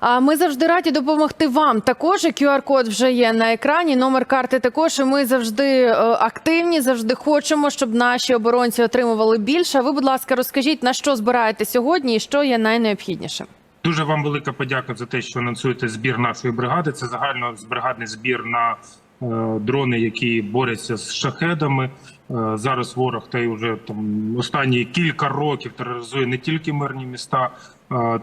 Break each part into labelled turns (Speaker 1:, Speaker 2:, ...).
Speaker 1: А ми завжди раді допомогти вам. Також QR-код вже є на екрані. Номер карти також. І ми завжди е, активні, завжди хочемо, щоб наші оборонці отримували більше. Ви, будь ласка, розкажіть на що збираєте сьогодні і що є найнеобхіднішим.
Speaker 2: Дуже вам велика подяка за те, що анонсуєте збір нашої бригади. Це загально бригадний збір на е, дрони, які борються з шахедами. Е, зараз ворог та й вже там останні кілька років тероризує не тільки мирні міста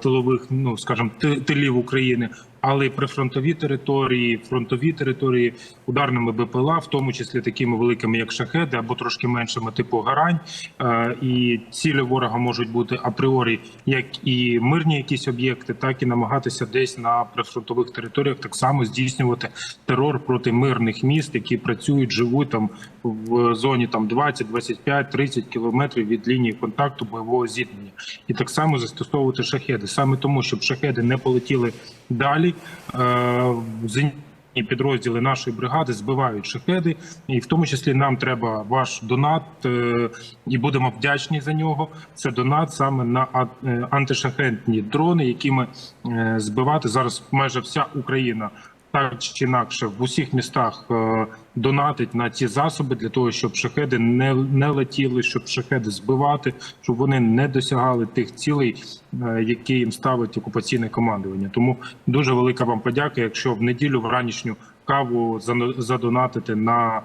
Speaker 2: тилових, ну скажімо, тилів України, але й прифронтові території, фронтові території ударними БПЛА, в тому числі такими великими, як шахеди, або трошки меншими, типу гарань. Е, І цілі ворога можуть бути апріорі як і мирні якісь об'єкти, так і намагатися десь на прифронтових територіях так само здійснювати терор проти мирних міст, які працюють, живуть там в зоні там 20, 25, 30 кілометрів від лінії контакту бойового зіткнення, і так само застосовувати шахеди. Саме тому, щоб шахеди не полетіли далі. Е, зенітні підрозділи нашої бригади збивають шахеди, і в тому числі нам треба ваш донат, е, і будемо вдячні за нього. Це донат саме на е, антишахетні дрони, якими е, збивати зараз майже вся Україна. Так чи інакше в усіх містах е, донатить на ці засоби для того, щоб шахеди не, не летіли, щоб шахеди збивати, щоб вони не досягали тих цілей, е, які їм ставить окупаційне командування. Тому дуже велика вам подяка, якщо в неділю в ранішню каву задонатите на е,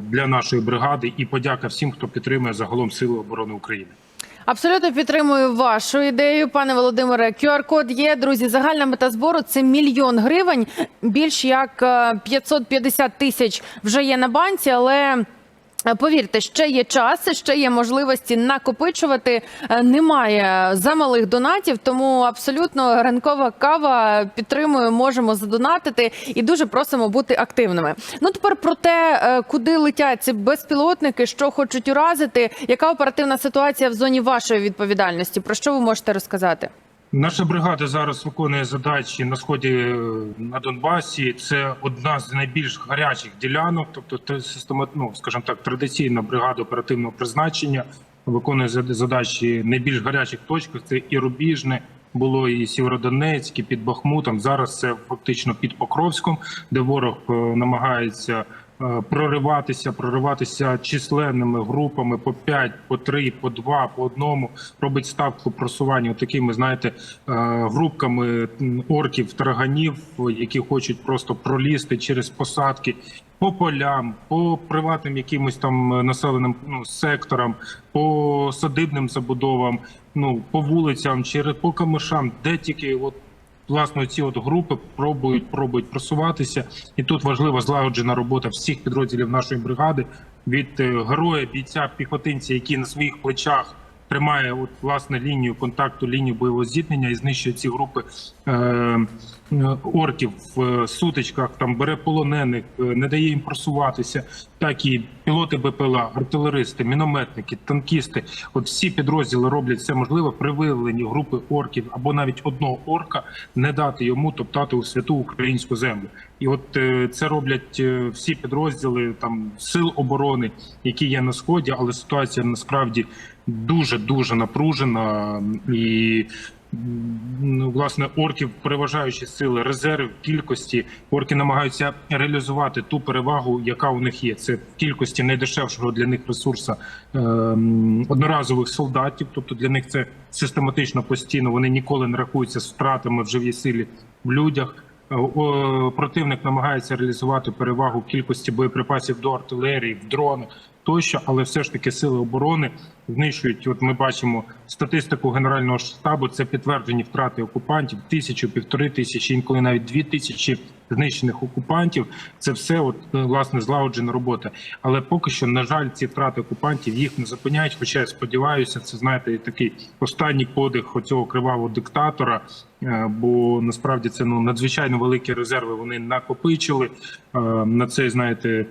Speaker 2: для нашої бригади, і подяка всім, хто підтримує загалом Сили оборони України.
Speaker 1: Абсолютно підтримую вашу ідею, пане Володимире. QR-код є. Друзі, загальна мета збору це мільйон гривень. Більш як е, 550 тисяч вже є на банці, але. Е, Повірте, ще є час, ще є можливості накопичувати. Е, Немає замалих донатів, тому абсолютно ранкова кава підтримую, можемо задонатити і дуже просимо бути активними. Ну тепер про те, е, куди летять ці безпілотники, що хочуть уразити, яка оперативна ситуація в зоні вашої відповідальності? Про що ви можете розказати?
Speaker 2: Наша бригада зараз виконує задачі на сході е, на Донбасі. Це одна з найбільш гарячих ділянок, тобто те система, ну, скажімо так, традиційна бригада оперативного призначення виконує задачі найбільш гарячих точках. Це і Рубіжне, було і Сєвєродонецьк, і під Бахмутом. Зараз це фактично під Покровськом, де ворог е, намагається прориватися, прориватися численними групами по 5, по 3, по 2, по одному. Робить ставку просування такими, знаєте, е, групками орків, тараганів, які хочуть просто пролізти через посадки. По полям, по приватним якимось там е, населеним ну, секторам, по садибним забудовам, ну по вулицям, через по камишам, де тільки от власне ці от групи пробують пробують просуватися, і тут важлива злагоджена робота всіх підрозділів нашої бригади. Від е, героя, бійця, піхотинця, який на своїх плечах тримає от власне лінію контакту, лінію бойового зіткнення і знищує ці групи е, орків в е, сутичках, там бере полонених, е, не дає їм просуватися. Так і пілоти БПЛА, артилеристи, мінометники, танкісти. От всі підрозділи роблять все можливе при виявленні групи орків або навіть одного орка не дати йому топтати у святу українську землю. І от е, це роблять е, всі підрозділи там сил оборони, які є на сході, але ситуація насправді дуже дуже напружена і. Ну, власне, орків переважаючі сили, резерв кількості. Орки намагаються реалізувати ту перевагу, яка у них є. Це в кількості найдешевшого для них ресурсу е, одноразових солдатів. Тобто для них це систематично постійно. Вони ніколи не рахуються з втратами в живій силі в людях. Е, Противник намагається реалізувати перевагу кількості боєприпасів до артилерії, в дронах тощо, але все ж таки сили оборони знищують. От ми бачимо статистику генерального штабу. Це підтверджені втрати окупантів: тисячу, півтори тисячі, інколи навіть дві тисячі знищених окупантів. Це все от е, власне злагоджена робота. Але поки що, на жаль, ці втрати окупантів їх не зупиняють. Хоча я сподіваюся, це знаєте, такий останній подих оцього кривавого диктатора. Е, Бо насправді це ну надзвичайно великі резерви. Вони накопичили е, на цей, знаєте,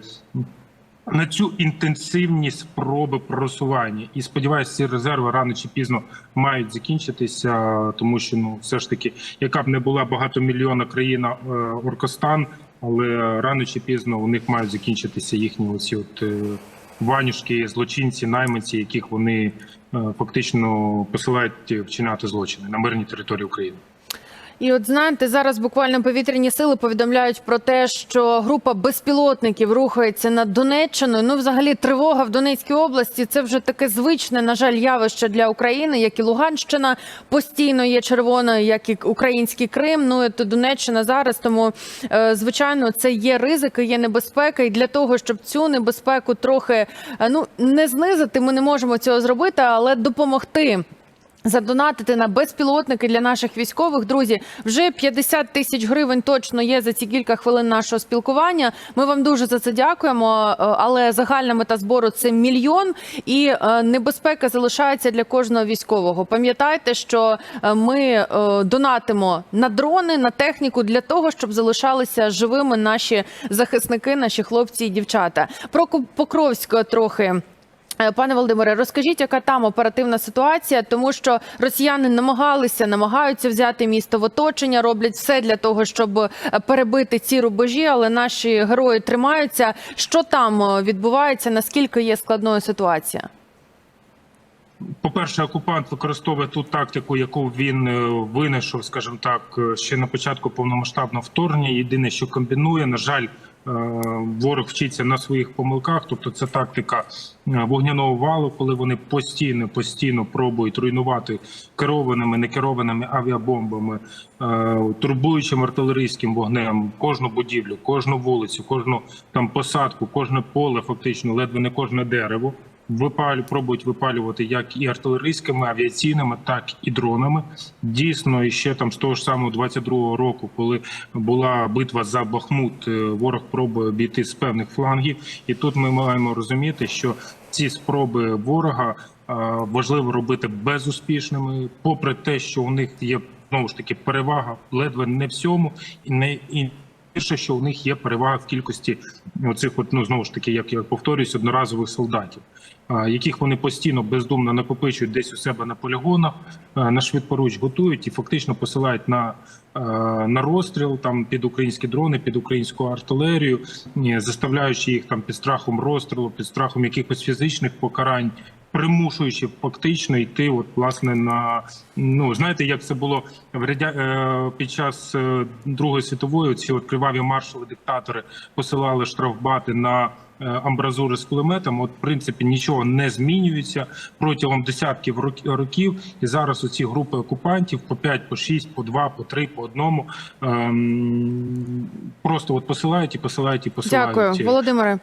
Speaker 2: на цю інтенсивність спроби просування. І сподіваюся, ці резерви рано чи пізно мають закінчитися, тому що ну все ж таки, яка б не була багатомільйонна країна е, Оркостан, але рано чи пізно у них мають закінчитися їхні оці от е, ванюшки, злочинці, найманці, яких вони е, фактично посилають вчиняти злочини на мирній території України.
Speaker 1: І от знаєте, зараз буквально повітряні сили повідомляють про те, що група безпілотників рухається над Донеччиною. Ну, взагалі, тривога в Донецькій області це вже таке звичне, на жаль, явище для України, як і Луганщина постійно є червоною, як і український Крим. Ну і Донеччина зараз. Тому е, звичайно, це є ризики, є небезпека. І для того, щоб цю небезпеку трохи е, ну не знизити, ми не можемо цього зробити, але допомогти. Задонатити на безпілотники для наших військових друзі вже 50 тисяч гривень точно є за ці кілька хвилин нашого спілкування. Ми вам дуже за це дякуємо. Е, Але загальна мета збору це мільйон, і е, небезпека залишається для кожного військового. Пам'ятайте, що е, ми донатимо на дрони, на техніку для того, щоб залишалися живими наші захисники, наші хлопці і дівчата. Про Ку- трохи. Е, Пане Володимире, розкажіть, яка там оперативна ситуація, тому що росіяни намагалися, намагаються взяти місто в оточення, роблять все для того, щоб е, перебити ці рубежі, але наші герої тримаються. Що там е, відбувається? Наскільки є складною ситуація?
Speaker 2: По-перше, окупант використовує ту тактику, яку він е, винайшов, скажімо так, е, ще на початку повномасштабного вторгнення. Єдине, що комбінує, на жаль, е, ворог вчиться на своїх помилках. Тобто, це тактика вогняного валу, коли вони постійно постійно пробують руйнувати керованими, некерованими авіабомбами, турбуючим артилерійським вогнем кожну будівлю, кожну вулицю, кожну там посадку, кожне поле, фактично, ледве не кожне дерево випалю, пробують випалювати як і артилерійськими, авіаційними, так і дронами. Дійсно, і ще там з того ж самого 22-го року, коли була битва за Бахмут, е, ворог пробує обійти з певних флангів. І тут ми маємо розуміти, що ці спроби ворога е, важливо робити безуспішними, попри те, що у них є знову ж таки перевага ледве не всьому, і не і. Перше, що у них є перевага в кількості оцих, от, ну знову ж таки, як я повторююсь, одноразових солдатів, яких вони постійно бездумно накопичують десь у себе на полігонах, на швидпоруч готують і фактично посилають на, на розстріл там під українські дрони, під українську артилерію, заставляючи їх там під страхом розстрілу, під страхом якихось фізичних покарань. Примушуючи фактично йти, от власне на ну знаєте, як це було в радя... е, під час е, Другої світової. Ці от криваві маршали диктатори посилали штрафбати на е, амбразури з кулеметом. От в принципі нічого не змінюється протягом десятків рок- років. І зараз оці групи окупантів по 5, по 6, по 2, по 3, по одному ем, просто от посилають і посилають і посилають.
Speaker 1: Дякую, Володимире.